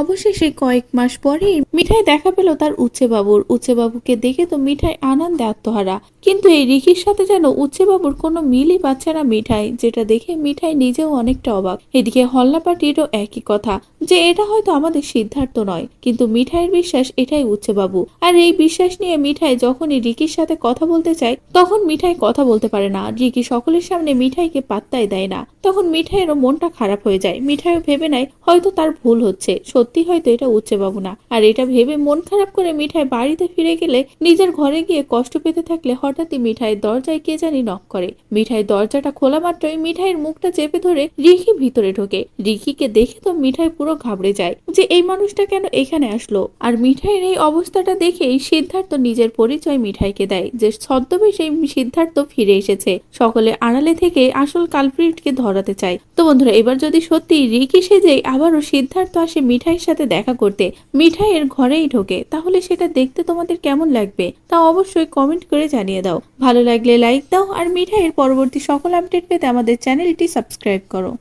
অবশেষে কয়েক মাস পরে মিঠাই দেখা পেল তার উচ্ছে বাবুর উচ্ছে বাবুকে দেখে তো মিঠাই আনন্দে আত্মহারা। কিন্তু এই রিকির সাথে যেন উচ্ছে বাবুর কোনো মিলই পাচ্ছে না মিঠাই, যেটা দেখে মিঠাই নিজেও অনেকটা অবাক। এদিকে হল্লাপাটিরও একই কথা। যে এটা হয়তো আমাদের সিদ্ধার্থ নয়, কিন্তু মিঠাইয়ের বিশ্বাস এটাই উচ্ছে বাবু। আর এই বিশ্বাস নিয়ে মিঠাই যখনই রিকির সাথে কথা বলতে চায়, তখন মিঠাই কথা বলতে পারে না। রিকি সকলের সামনে মিঠাইকে পাত্তাই দেয় না। তখন মিঠাইয়েরও মনটা খারাপ হয়ে যায়। মিঠাইও ভেবে নেয়, হয়তো তার ভুল হচ্ছে। সত্যি হয়তো এটা উচ্ছে বাবু না। আর এটা ভেবে মন খারাপ করে মিঠাই বাড়িতে ফিরে গেলে নিজের ঘরে গিয়ে কষ্ট পেতে থাকলে হঠাৎই মিঠাইয়ের দরজায় কে জানি নক করে। মিঠাই দরজাটা খোলা মাত্রই মিঠাইয়ের মুখটা চেপে ধরে রিকি ভিতরে ঢোকে। রিকিকে দেখে তো মিঠাই পুরো ঘাবড়ে যায় যে এই মানুষটা কেন এখানে আসলো? আর মিঠাইয়ের এই অবস্থাটা দেখেই সিদ্ধার্থ নিজের পরিচয় মিঠাইকে দেয়, যে ছদ্মবেশে সিদ্ধার্থ ফিরে এসেছে। সকলে আড়ালে থেকে আসল কালপ্রিটকে ধরাতে চায়। তো বন্ধুরা, এবার যদি সত্যি রিকি সেজে আবারও সিদ্ধার্থ আসে মিঠাইয়ের সাথে দেখা করতে, মিঠাইয়ের ঘরেই ঢোকে, তাহলে সেটা দেখতে তোমাদের কেমন লাগবে? তা অবশ্যই কমেন্ট করে জানিয়ে দাও। ভালো লাগলে লাইক দাও, আর মিঠাইয়ের পরবর্তী সকল আপডেট পেতে আমাদের চ্যানেলটি সাবস্ক্রাইব করো।